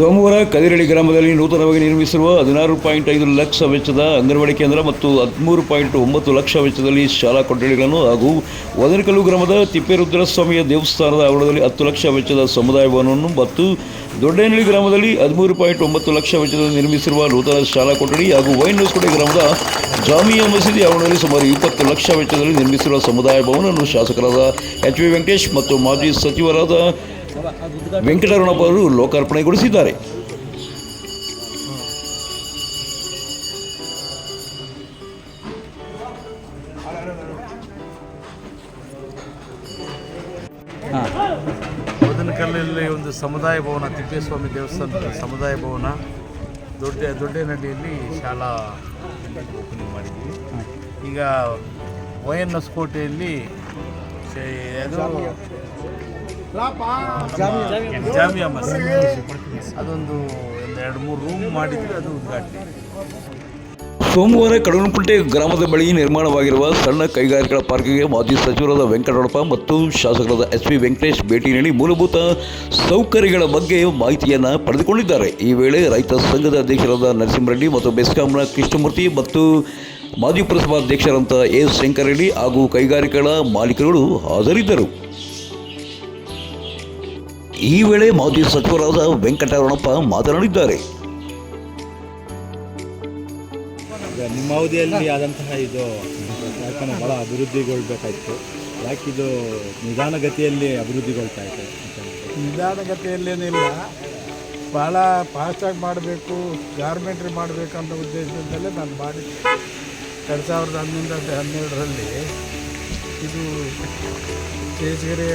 ಸೋಮವಾರ ಕದಿರಳಿ ಗ್ರಾಮದಲ್ಲಿ ನೂತನವಾಗಿ ನಿರ್ಮಿಸಿರುವ ಹದಿನಾರು ಪಾಯಿಂಟ್ ಐದು ಲಕ್ಷ ವೆಚ್ಚದ ಅಂಗನವಾಡಿ ಕೇಂದ್ರ ಮತ್ತು ಹದಿಮೂರು ಪಾಯಿಂಟ್ ಒಂಬತ್ತು ಲಕ್ಷ ವೆಚ್ಚದಲ್ಲಿ ಶಾಲಾ ಕೊಠಡಿಗಳನ್ನು ಹಾಗೂ ವದನಕಲ್ಲು ಗ್ರಾಮದ ತಿಪ್ಪೇರುದ್ರಸ್ವಾಮಿಯ ದೇವಸ್ಥಾನದ ಆವರಣದಲ್ಲಿ ಹತ್ತು ಲಕ್ಷ ವೆಚ್ಚದ ಸಮುದಾಯ ಭವನವನ್ನು ಮತ್ತು ದೊಡ್ಡೇನಹಳ್ಳಿ ಗ್ರಾಮದಲ್ಲಿ ಹದಿಮೂರು ಪಾಯಿಂಟ್ ಒಂಬತ್ತು ಲಕ್ಷ ವೆಚ್ಚದಲ್ಲಿ ನಿರ್ಮಿಸಿರುವ ನೂತನ ಶಾಲಾ ಕೊಠಡಿ ಹಾಗೂ ವೈನ್ಹೌಸ್ಕೋಟೆ ಗ್ರಾಮದ ಜಾಮಿಯಾ ಮಸೀದಿ ಆವರಣದಲ್ಲಿ ಸುಮಾರು ಇಪ್ಪತ್ತು ಲಕ್ಷ ವೆಚ್ಚದಲ್ಲಿ ನಿರ್ಮಿಸಿರುವ ಸಮುದಾಯ ಭವನವನ್ನು ಶಾಸಕರಾದ ಎಚ್ ವಿ ವೆಂಕಟೇಶ್ ಮತ್ತು ಮಾಜಿ ಸಚಿವರಾದ ವೆಂಕಟರಮಣಪ್ಪ ಅವರು ಲೋಕಾರ್ಪಣೆಗೊಳಿಸಿದ್ದಾರೆ ಮದನಕಲ್ಲಲ್ಲಿ ಒಂದು ಸಮುದಾಯ ಭವನ, ತಿಪ್ಪೇಸ್ವಾಮಿ ದೇವಸ್ಥಾನ ಸಮುದಾಯ ಭವನ, ದೊಡ್ಡ ದೊಡ್ಡೇನಹಳ್ಳಿಯಲ್ಲಿ ಶಾಲಾ ಓಪನಿಂಗ್ ಮಾಡಿದ್ವಿ. ಈಗ ವೈ ಎನ್ ಎಸ್ ಕೋಟೆಯಲ್ಲಿ ಜಾಮಿಯಾ. ಮಸೀದಿ ಅದೊಂದು ಒಂದು ಎರಡು ಮೂರು ರೂಮ್ ಮಾಡಿದ್ರೆ ಅದು ಉದ್ಘಾಟನೆ. ಸೋಮವಾರ ಕಡಲಕುಂಟೆ ಗ್ರಾಮದ ಬಳಿ ನಿರ್ಮಾಣವಾಗಿರುವ ಸಣ್ಣ ಕೈಗಾರಿಕೆಗಳ ಪಾರ್ಕಿಗೆ ಮಾಜಿ ಸಚಿವರಾದ ವೆಂಕಟರಮಣಪ್ಪ ಮತ್ತು ಶಾಸಕರಾದ ಎಸ್ ಪಿ ವೆಂಕಟೇಶ್ ಭೇಟಿ ನೀಡಿ ಮೂಲಭೂತ ಸೌಕರ್ಯಗಳ ಬಗ್ಗೆ ಮಾಹಿತಿಯನ್ನು ಪಡೆದುಕೊಂಡಿದ್ದಾರೆ. ಈ ವೇಳೆ ರೈತ ಸಂಘದ ಅಧ್ಯಕ್ಷರಾದ ನರಸಿಂಹರೆಡ್ಡಿ ಮತ್ತು ಬೆಸ್ಕಾಂನ ಕೃಷ್ಣಮೂರ್ತಿ ಮತ್ತು ಮಾಜಿ ಪುರಸಭಾಧ್ಯಕ್ಷರಂತ ಎಸ್ ಎ. ಶಂಕರರೆಡ್ಡಿ ಹಾಗೂ ಕೈಗಾರಿಕೆಗಳ ಮಾಲೀಕರುಗಳು ಹಾಜರಿದ್ದರು. ಈ ವೇಳೆ ಮಾಜಿ ಸಚಿವರಾದ ವೆಂಕಟರಮಣಪ್ಪ ಮಾತನಾಡಿದ್ದಾರೆ. ಈಗ ನಿಮ್ಮ ಅವಧಿಯಲ್ಲಿ ಆದಂತಹ ಇದು ಯಾಕಂದ್ರೆ ಭಾಳ ಅಭಿವೃದ್ಧಿಗೊಳ್ಬೇಕಾಯ್ತು. ಯಾಕಿದು ನಿಧಾನಗತಿಯಲ್ಲಿ ಅಭಿವೃದ್ಧಿಗೊಳ್ತಾ ಇದೆ? ನಿಧಾನಗತಿಯಲ್ಲಿ ಏನಿಲ್ಲ. ನಿಧಾನಗತಿಯಲ್ಲೇನಿಲ್ಲ ಭಾಳ ಫಾಸ್ಟಾಗಿ ಮಾಡಬೇಕು ಗಾರ್ಮೆಂಟ್ರಿ ಮಾಡಬೇಕಂತ ಉದ್ದೇಶದಲ್ಲೇ ಉದ್ದೇಶದಿಂದಲೇ ನಾನು ಮಾಡಿ ಎರಡು ಸಾವಿರದ ಹನ್ನೊಂದು ಹನ್ನೆರಡರಲ್ಲಿ ಇದು ಶೇಷಗಿರಿ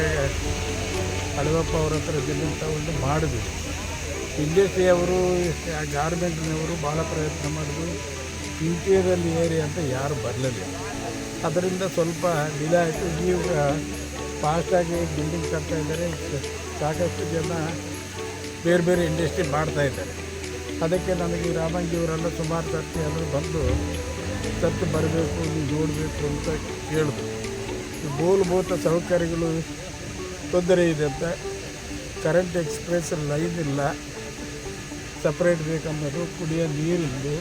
ಅಳವಪ್ಪ ಅವ್ರ ಹತ್ರ ಜಮೀನು ಒಂದು ಮಾಡಿದ್ವಿ ಇಂಡಸ್ಟ್ರಿಯವರು ಗಾರ್ಮೆಂಟ್ನವರು ಭಾಳ ಪ್ರಯತ್ನ ಮಾಡಿದ್ರು. ಇಂಟೀರಿಯಲ್ ಏರಿಯಾ ಅಂತ ಯಾರು ಬರಲಿಲ್ಲ. ಅದರಿಂದ ಸ್ವಲ್ಪ ಡಿಲೇ ಆಯಿತು. ಈಗ ಫಾಸ್ಟಾಗಿ ಬಿಲ್ಡಿಂಗ್ ಕಟ್ತಾ ಇದ್ದಾರೆ. ಸಾಕಷ್ಟು ಜನ ಬೇರೆ ಬೇರೆ ಇಂಡಸ್ಟ್ರಿ ಮಾಡ್ತಾ ಇದ್ದಾರೆ. ಅದಕ್ಕೆ ನನಗೆ ರಾಮಂಗಿಯವರೆಲ್ಲ ಸುಮಾರು ಸರ್ತಿ ಅಂದರೆ ಬಂದು ಸತ್ತು ಬರಬೇಕು, ನೀವು ನೋಡಬೇಕು ಅಂತ ಕೇಳಿದ್ರು. ಮೂಲಭೂತ ಸೌಕರ್ಯಗಳು ತೊಂದರೆ ಇದೆ ಅಂತ ಕರೆಂಟ್ ಎಕ್ಸ್ಪ್ರೆಸ್ ಲೈನ್ ಇಲ್ಲ. ಸಪ್ರೇಟ್ ಬೇಕನ್ನೋದು ಕುಡಿಯೋ ನೀರಿಂದು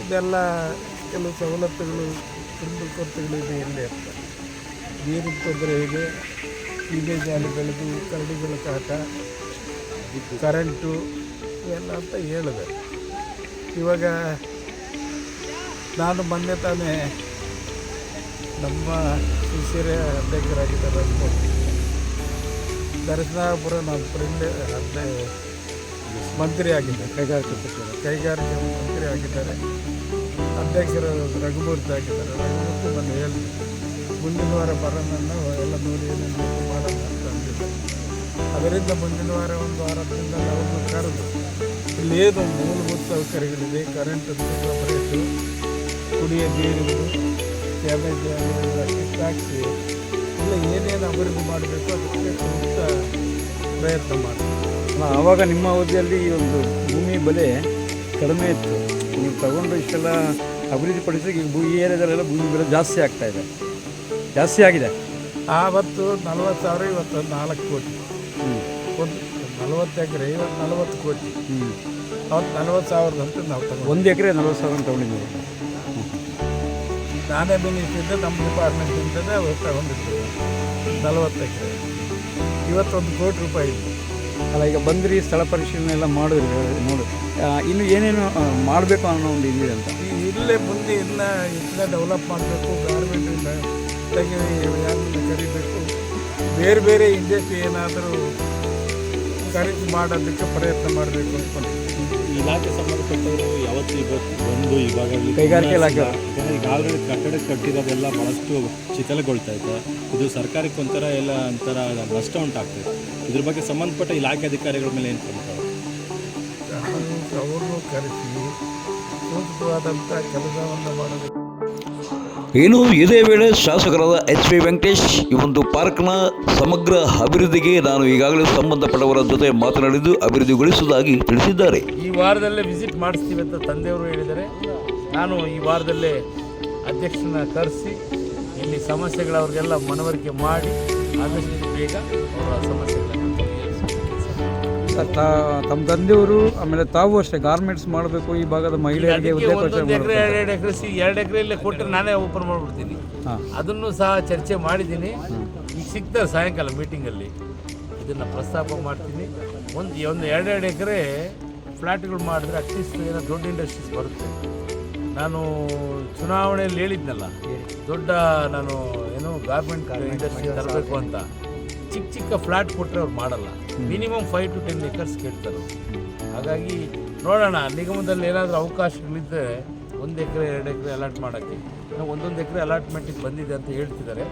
ಇದೆಲ್ಲ ಕೆಲವು ಸವಲತ್ತುಗಳು ಕುಂದುಕೊರತೆಗಳಿದೆ ಇಲ್ಲೇ ಅಂತ. ನೀರಿನ ತೊಂದರೆ ಇದೆ ಸೀಮೆ ಜಾಲಿ ಬೆಳೆದು ಕರಡಿಗಳ ಕಾಟ ಕರೆಂಟು ಇವೆಲ್ಲ ಅಂತ ಹೇಳಿದೆ. ಇವಾಗ ನಾನು ಮೊನ್ನೆ ತಾನೇ ನಮ್ಮ ಶಿಷ್ಯರೇ ಅಧ್ಯಕ್ಷರಾಗಿದ್ದಾರೆ ದರ್ಶನಾಪುರ ನನ್ನ ಫ್ರೆಂಡ್ ಅದೇ ಮಂತ್ರಿ ಆಗಿದ್ದಾರೆ ಕೈಗಾರಿಕೆ ಸಚಿವರು ಕೈಗಾರಿಕೆ ಮಂತ್ರಿ ಆಗಿದ್ದಾರೆ. ಅಧ್ಯಕ್ಷರು ರಘುಮೂರ್ತಿ ಆಗಿದ್ದಾರೆ. ರಘುಮೂರ್ತಿ ಬಂದು ಹೇಳಿ ಮುಂದಿನ ವಾರ ಬರೋಣ ಎಲ್ಲ ನೋಡಿ ಏನೇನು ಮಾಡೋಣ ಅಂತ ಅಂದಿದ್ದಾರೆ. ಅದರಿಂದ ಮುಂದಿನ ವಾರ ಒಂದು ವಾರದಿಂದ ಅವ್ರನ್ನ ಕರೆದು ಇಲ್ಲಿ ಏನು ಮೂಲಭೂತ ಸೌಕರ್ಯಗಳಿದೆ? ಕರೆಂಟ್ ಸಪರೇಟು ಕುಡಿಯೋ ನೀರಿಂದು ಡ್ಯಾಮೇಜ್ ಎಲ್ಲ ಎಲ್ಲ ಏನೇನು ಅಭಿವೃದ್ಧಿ ಮಾಡಬೇಕು ಅದಕ್ಕೆ ಸೂಕ್ತ ಪ್ರಯತ್ನ ಮಾಡಿ ಅಲ್ಲ, ಆವಾಗ ನಿಮ್ಮ ಅವಧಿಯಲ್ಲಿ ಈ ಒಂದು ಭೂಮಿ ಬೆಲೆ ಕಡಿಮೆ ಇತ್ತು. ನೀವು ತಗೊಂಡು ಇಷ್ಟೆಲ್ಲ ಅಭಿವೃದ್ಧಿಪಡಿಸಿ ಈ ಭೂ ಈ ಏರಿಯಾದಲ್ಲೆಲ್ಲ ಭೂಮಿ ಬೆಲೆ ಜಾಸ್ತಿ ಆಗ್ತಾ ಇದೆ. ಜಾಸ್ತಿ ಆಗಿದೆ. ಆವತ್ತು ನಲ್ವತ್ತು ಸಾವಿರ ಇವತ್ತು ನಾಲ್ಕು ಕೋಟಿ. ಒಂದು ನಲ್ವತ್ತು ಎಕರೆ ಇವತ್ತು ನಲ್ವತ್ತು ಕೋಟಿ. ಹ್ಞೂ ಅವತ್ತು ನಲ್ವತ್ತು ಸಾವಿರದಂತ ನಾವು ತಗೊಂಡು ಒಂದು ಎಕರೆ ನಲ್ವತ್ತು ಸಾವಿರ ತಗೊಂಡಿದ್ದೀವಿ. ನಾನೇ ಮಿನಿಸ್ಟ್ರಿಂದ ನಮ್ಮ ಡಿಪಾರ್ಟ್ಮೆಂಟಿಂದಲೇ ಅವ್ರು ತಗೊಂಡಿದ್ದು ನಲವತ್ತು ಎಕರೆ. ಇವತ್ತೊಂದು ಕೋಟಿ ರೂಪಾಯಿ ಇದೆ. ಅಲ್ಲ ಈಗ ಬಂದ್ರಿ ಸ್ಥಳ ಪರಿಶೀಲನೆ ಎಲ್ಲ ಮಾಡಿದ್ರಿ ನೋಡಿ. ಇನ್ನು ಏನೇನು ಮಾಡಬೇಕು ಅನ್ನೋ ಒಂದು ಇದೆ ಅಂತ? ಇಲ್ಲೇ ಮುಂದೆ ಇನ್ನ ಇದನ್ನ ಡೆವಲಪ್ ಮಾಡಬೇಕು ಗಾರ್ಮೆಂಟ್ ತೆಗಿ ಯಾರನ್ನ ಕರಿಬೇಕು. ಬೇರೆ ಬೇರೆ ಇಂಡಸ್ಟ್ರಿ ಏನಾದರೂ ಖರೀದಿ ಮಾಡೋದಕ್ಕೆ ಪ್ರಯತ್ನ ಮಾಡಬೇಕು ಅಂದ್ಕೊಂಡು ಇಲಾಖೆ ಸಂಬಂಧಪಟ್ಟವರು ಯಾವತ್ತು ಇವತ್ತು ಬಂದು ಇವಾಗ ಕೈಗಾರಿಕೆ ಇಲಾಖೆ. ಯಾಕಂದ್ರೆ ಈಗ ಆಲ್ರೆಡಿ ಕಟ್ಟಡ ಕಟ್ಟಿರೋದೆಲ್ಲ ಬಹಳಷ್ಟು ಶಿಥಿಲಗೊಳ್ತಾ ಇದೆ ಇದು ಸರ್ಕಾರಕ್ಕೆ ಒಂಥರ ಎಲ್ಲ ಒಂಥರ ನಷ್ಟ ಉಂಟಾಗ್ತದೆ ಇದ್ರ ಬಗ್ಗೆ ಸಂಬಂಧಪಟ್ಟ ಇಲಾಖೆ ಅಧಿಕಾರಿಗಳ ಮೇಲೆ ಏನು ಕ್ರಮ ತಗೊಳ್ತಾರೆ? ಅವ್ರನ್ನೂ ಕರೆಸಿ ಸೂಕ್ತವಾದಂಥ ಕೆಲಸವನ್ನು ಮಾಡಬೇಕು ಇನ್ನು ಇದೇ ವೇಳೆ ಶಾಸಕರಾದ ಎಚ್ ವಿ ವೆಂಕಟೇಶ್, ಈ ಒಂದು ಪಾರ್ಕ್ನ ಸಮಗ್ರ ಅಭಿವೃದ್ಧಿಗೆ ನಾನು ಈಗಾಗಲೇ ಸಂಬಂಧಪಟ್ಟವರ ಜೊತೆ ಮಾತನಾಡಿದ್ದು ಅಭಿವೃದ್ಧಿಗೊಳಿಸುವುದಾಗಿ ತಿಳಿಸಿದ್ದಾರೆ ಈ ವಾರದಲ್ಲೇ ವಿಸಿಟ್ ಮಾಡಿಸ್ತೀವಿ ಅಂತ ತಂದೆಯವರು ಹೇಳಿದ್ದಾರೆ ನಾನು ಈ ವಾರದಲ್ಲೇ ಅಧ್ಯಕ್ಷನ ಕರೆಸಿ, ಇಲ್ಲಿ ಸಮಸ್ಯೆಗಳವ್ರಿಗೆಲ್ಲ ಮನವರಿಕೆ ಮಾಡಿ ಆದಷ್ಟು ಬೇಗ ಅವರ ಪರಿಹರಿಸ್ತೀನಿ. ತ- ತಮ್ಮ ತಂದೆಯವರು ಆಮೇಲೆ ತಾವು ಅಷ್ಟೇ ಗಾರ್ಮೆಂಟ್ಸ್ ಮಾಡಬೇಕು ಈ ಭಾಗದ ಮಹಿಳೆಯರಿಗೆ ಉದ್ಯೋಗ ಎಕರೆ ಎರಡು ಎಕರೆ ಸಿ ಎರಡು ಎಕರೆಯಲ್ಲೇ ಕೊಟ್ಟರೆ ನಾನೇ ಓಪನ್ ಮಾಡಿಬಿಡ್ತೀನಿ. ಅದನ್ನು ಸಹ ಚರ್ಚೆ ಮಾಡಿದ್ದೀನಿ. ಈಗ ಸಿಗ್ತಾರೆ ಸಾಯಂಕಾಲ ಮೀಟಿಂಗಲ್ಲಿ ಇದನ್ನು ಪ್ರಸ್ತಾಪ ಮಾಡ್ತೀನಿ. ಒಂದು ಒಂದು ಎರಡೆರಡು ಎಕರೆ ಫ್ಲ್ಯಾಟ್ಗಳು ಮಾಡಿದ್ರೆ ಅಟ್ಲೀಸ್ಟ್ ಏನೋ ದೊಡ್ಡ ಇಂಡಸ್ಟ್ರೀಸ್ ಬರುತ್ತೆ. ನಾನು ಚುನಾವಣೆಯಲ್ಲಿ ಹೇಳಿದ್ನಲ್ಲ ದೊಡ್ಡ ನಾನು ಏನು ಗಾರ್ಮೆಂಟ್ ಇಂಡಸ್ಟ್ರಿ ತರಬೇಕು ಅಂತ. ಚಿಕ್ಕ ಚಿಕ್ಕ ಫ್ಲಾಟ್ ಕೊಟ್ಟರೆ ಅವ್ರು ಮಾಡಲ್ಲ. Minimum five to ten acres ಕೇಳ್ತಾರೆ ಹಾಗಾಗಿ ನೋಡೋಣ, ನಿಗಮದಲ್ಲಿ ಏನಾದರೂ ಅವಕಾಶಗಳಿದ್ದರೆ ಒಂದು ಎಕರೆ, ಎರಡು ಎಕರೆ ಅಲಾಟ್ ಮಾಡೋಕ್ಕೆ. ಒಂದೊಂದು ಎಕರೆ ಅಲಾಟ್ಮೆಂಟಿಗೆ ಬಂದಿದೆ ಅಂತ ಹೇಳ್ತಿದ್ದಾರೆ.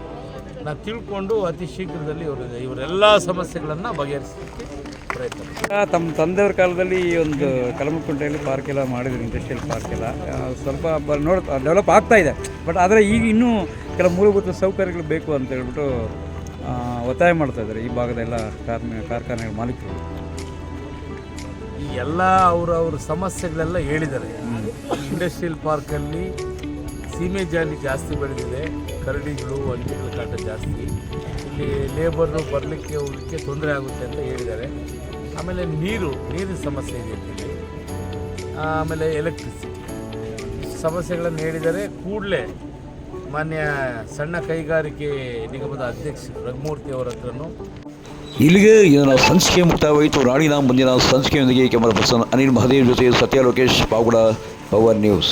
ನಾನು ತಿಳ್ಕೊಂಡು ಅತಿ ಶೀಘ್ರದಲ್ಲಿ ಇವರು ಇವರೆಲ್ಲ ಸಮಸ್ಯೆಗಳನ್ನು ಬಗೆಹರಿಸಲಿಕ್ಕೆ ಪ್ರಯತ್ನ. ತಮ್ಮ ತಂದೆಯವ್ರ ಕಾಲದಲ್ಲಿ ಈ ಒಂದು ಕಲಮಕುಂಟೆಯಲ್ಲಿ ಪಾರ್ಕ್ ಎಲ್ಲ ಮಾಡಿದ್ರು ಇಂಡಸ್ಟ್ರಿಯಲ್ ಪಾರ್ಕ್ ಎಲ್ಲ. ಸ್ವಲ್ಪ ನೋಡ್ ಡೆವಲಪ್ ಆಗ್ತಾ ಇದೆ. ಬಟ್ ಆದರೆ ಈಗ ಇನ್ನೂ ಕೆಲವು ಮೂಲಭೂತ ಸೌಕರ್ಯಗಳು ಬೇಕು ಅಂತ ಹೇಳ್ಬಿಟ್ಟು ಒತ್ತಾಯ ಮಾಡ್ತಾ ಇದ್ದಾರೆ ಈ ಭಾಗದ ಎಲ್ಲ ಕಾರ್ಮಿ ಕಾರ್ಖಾನೆಗಳ ಮಾಲೀಕರು. ಈ ಎಲ್ಲ ಅವರ ಅವ್ರ ಸಮಸ್ಯೆಗಳೆಲ್ಲ ಹೇಳಿದ್ದಾರೆ. ಇಂಡಸ್ಟ್ರಿಯಲ್ ಪಾರ್ಕಲ್ಲಿ ಸೀಮೆ ಜಾಲಿ ಜಾಸ್ತಿ ಬೆಳೆದಿದೆ. ಕರಡಿಗಳು ಹಂದಿಗಳ ಕಾಟ ಜಾಸ್ತಿ. ಇಲ್ಲಿ ಲೇಬರು ಬರಲಿಕ್ಕೆ ಹೋಗಲಿಕ್ಕೆ ತೊಂದರೆ ಆಗುತ್ತೆ ಅಂತ ಹೇಳಿದ್ದಾರೆ. ಆಮೇಲೆ ನೀರು ನೀರಿನ ಸಮಸ್ಯೆ ಇದೆ ಆಮೇಲೆ ಎಲೆಕ್ಟ್ರಿಸಿಟಿ ಸಮಸ್ಯೆಗಳನ್ನು ಹೇಳಿದರೆ ಕೂಡಲೇ ಮಾನ್ಯ ಸಣ್ಣ ಕೈಗಾರಿಕೆ ನಿಗಮದ ಅಧ್ಯಕ್ಷ ರಘುಮೂರ್ತಿ ಅವರ ಹತ್ರನೂ ಇಲ್ಲಿಗೆ ಇದನ್ನು ಸಂಚಿಕೆ ಮುಕ್ತಾಯವಾಯಿತು. ನಾಡಿನ ಮುಂದಿನ ಸಂಚಿಕೆಯೊಂದಿಗೆ ಕ್ಯಾಮರಾ ಪರ್ಸನ್ ಅನಿಲ್ ಮಹದೇವ್ ಜೊತೆ ಸತ್ಯ ಲೋಕೇಶ್ ಪಾವಗಡ ಪವರ್ ನ್ಯೂಸ್.